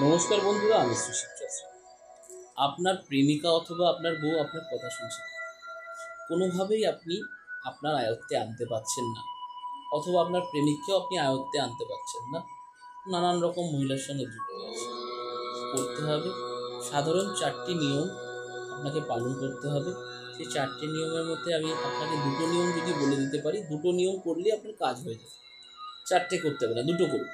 নমস্কার বন্ধুরা, আমি সুশীল শাস্ত্রী আপনার প্রেমিকা অথবা আপনার বউ আপনার কথা শুনছে কোনোভাবেই আপনি আপনার আয়ত্তে আনতে পারছেন না, অথবা আপনার প্রেমিককেও আপনি আয়ত্তে আনতে পারছেন না। নানান রকম মহিলার সঙ্গে যুক্ত আছে করতে হবে। সাধারণ চারটি নিয়ম আপনাকে পালন করতে হবে। সেই চারটি নিয়মের মধ্যে আমি আপনাকে দুটো নিয়ম যদি বলে দিতে পারি, দুটো নিয়ম করলেই আপনার কাজ হয়ে যাবে। চারটে করতে হবে না, দুটো করুন।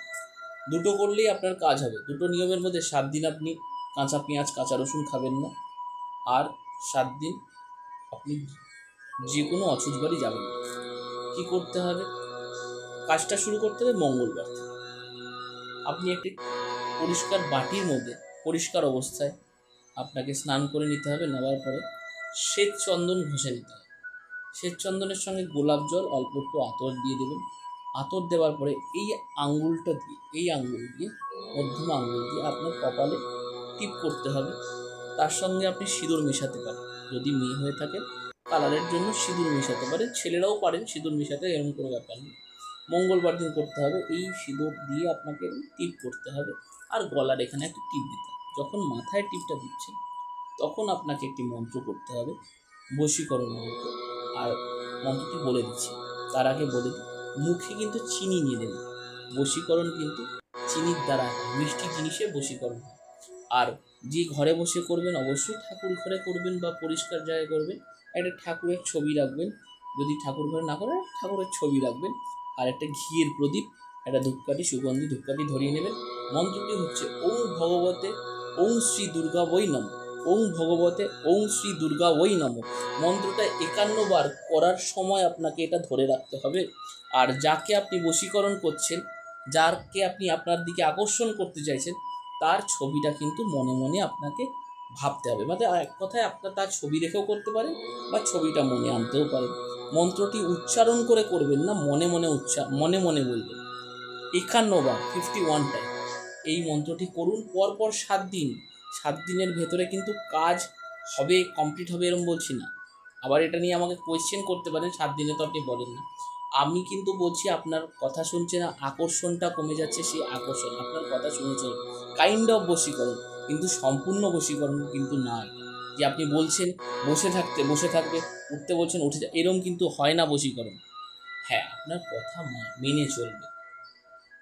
দুটো করলেই আপনার কাজ হবে। দুটো নিয়মের মধ্যে সাত দিন আপনি কাঁচা পেঁয়াজ, কাঁচা রসুন খাবেন না। আর সাত দিন আপনি যে কোনো অসুখ বাড়ি যাবেন না। কী করতে হবে? কাজটা শুরু করতে হবে মঙ্গলবার। আপনি একটি পরিষ্কার বাটির মধ্যে, পরিষ্কার অবস্থায় আপনাকে স্নান করে নিতে হবে, নেওয়ার পরে শ্বেত চন্দন ঘষে নিতে হবে। শ্বেত চন্দনের সঙ্গে গোলাপ জল, অল্প একটু আতর দিয়ে দেবেন। আতর দেওয়ার পরে এই আঙুলটা দিয়ে, এই আঙুল দিয়ে, মধ্যম আঙুল দিয়ে আপনার কপালে টিপ করতে হবে। তার সঙ্গে আপনি সিঁদুর মেশাতে পারেন। যদি মেয়ে হয়ে থাকে কালারের জন্য সিঁদুর মেশাতে পারেন। ছেলেরাও পারেন সিঁদুর মেশাতে, এরকম কোনো ব্যাপার নেই। মঙ্গলবার দিন করতে হবে, এই সিঁদুর দিয়ে আপনাকে টিপ করতে হবে। আর গলার এখানে একটা টিপ দিতে হবে। যখন মাথায় টিপটা দিচ্ছেন, তখন আপনাকে একটি মন্ত্র করতে হবে, বশীকরণ মন্ত্র। আর মন্ত্রটি বলে দিচ্ছি। তার আগে বলে দিই মুখে কিন্তু চিনি নিয়ে দেবেন বশীকরণ কিন্তু চিনির দ্বারা মিষ্টি জিনিসে বশীকরণ আর যে ঘরে বসে করবেন, অবশ্যই ঠাকুর ঘরে করবেন বা পরিষ্কার জায়গায় করবেন। একটা ঠাকুরের ছবি রাখবেন। যদি ঠাকুর ঘরে না করেন, ঠাকুরের ছবি রাখবেন। আর একটা ঘিয়ের প্রদীপ, একটা ধূপকাঠি, সুগন্ধি, ধূপকাঠি ধরিয়ে নেবেন। মন্ত্রটি হচ্ছে ওম ভগবতে ওম শ্রী দুর্গা বৈ নম। ওম ভগবতে ওম শ্রী দুর্গা ওই নম। মন্ত্রটা একান্ন বার করার সময় আপনাকে এটা ধরে রাখতে হবে। আর যাকে আপনি বশীকরণ করছেন যারকে আপনি আপনার দিকে আকর্ষণ করতে চাইছেন, তার ছবিটা কিন্তু মনে মনে আপনাকে ভাবতে হবে। মানে এক কথায় আপনার তার ছবি রেখেও করতে পারেন বা ছবিটা মনে আনতেও পারেন। মন্ত্রটি উচ্চারণ করে করবেন না, মনে মনে উচ্চা, মনে মনে বলবেন। একান্ন বার ফিফটি ওয়ান টাইম এই মন্ত্রটি করুন, পরপর সাত দিন সাত দিনের ভেতরে কিন্তু কাজ হবে কমপ্লিট হবে এরকম বলছি না। আবার এটা নিয়ে আমাকে কোয়েশ্চেন করতে পারেন, সাত দিনে তো আপনি বলেন না। আমি কিন্তু বলছি আপনার কথা শুনছে না আকর্ষণটা কমে যাচ্ছে সেই আকর্ষণ। আপনার কথা শুনেছেন কাইন্ড অফ বশীকরণ, কিন্তু সম্পূর্ণ বশীকরণ কিন্তু নয় যে আপনি বলছেন, বসে থাকতে, বসে থাকবে, উঠতে বলছেন, উঠে যা, এরম কিন্তু হয় না বশীকরণ। হ্যাঁ আপনার কথা মেনে চলবে।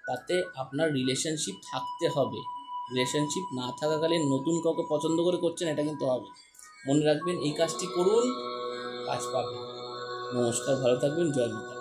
তাতে আপনার রিলেশনশিপ থাকতে হবে। রিলেশনশিপ না থাকাকালীন নতুন কাউকে পছন্দ করে করছেন, এটা কিন্তু হবে। মনে রাখবেন, এই কাজটি করুন, কাজ পাবেন। নমস্কার, ভালো থাকবেন, জয় মাতা।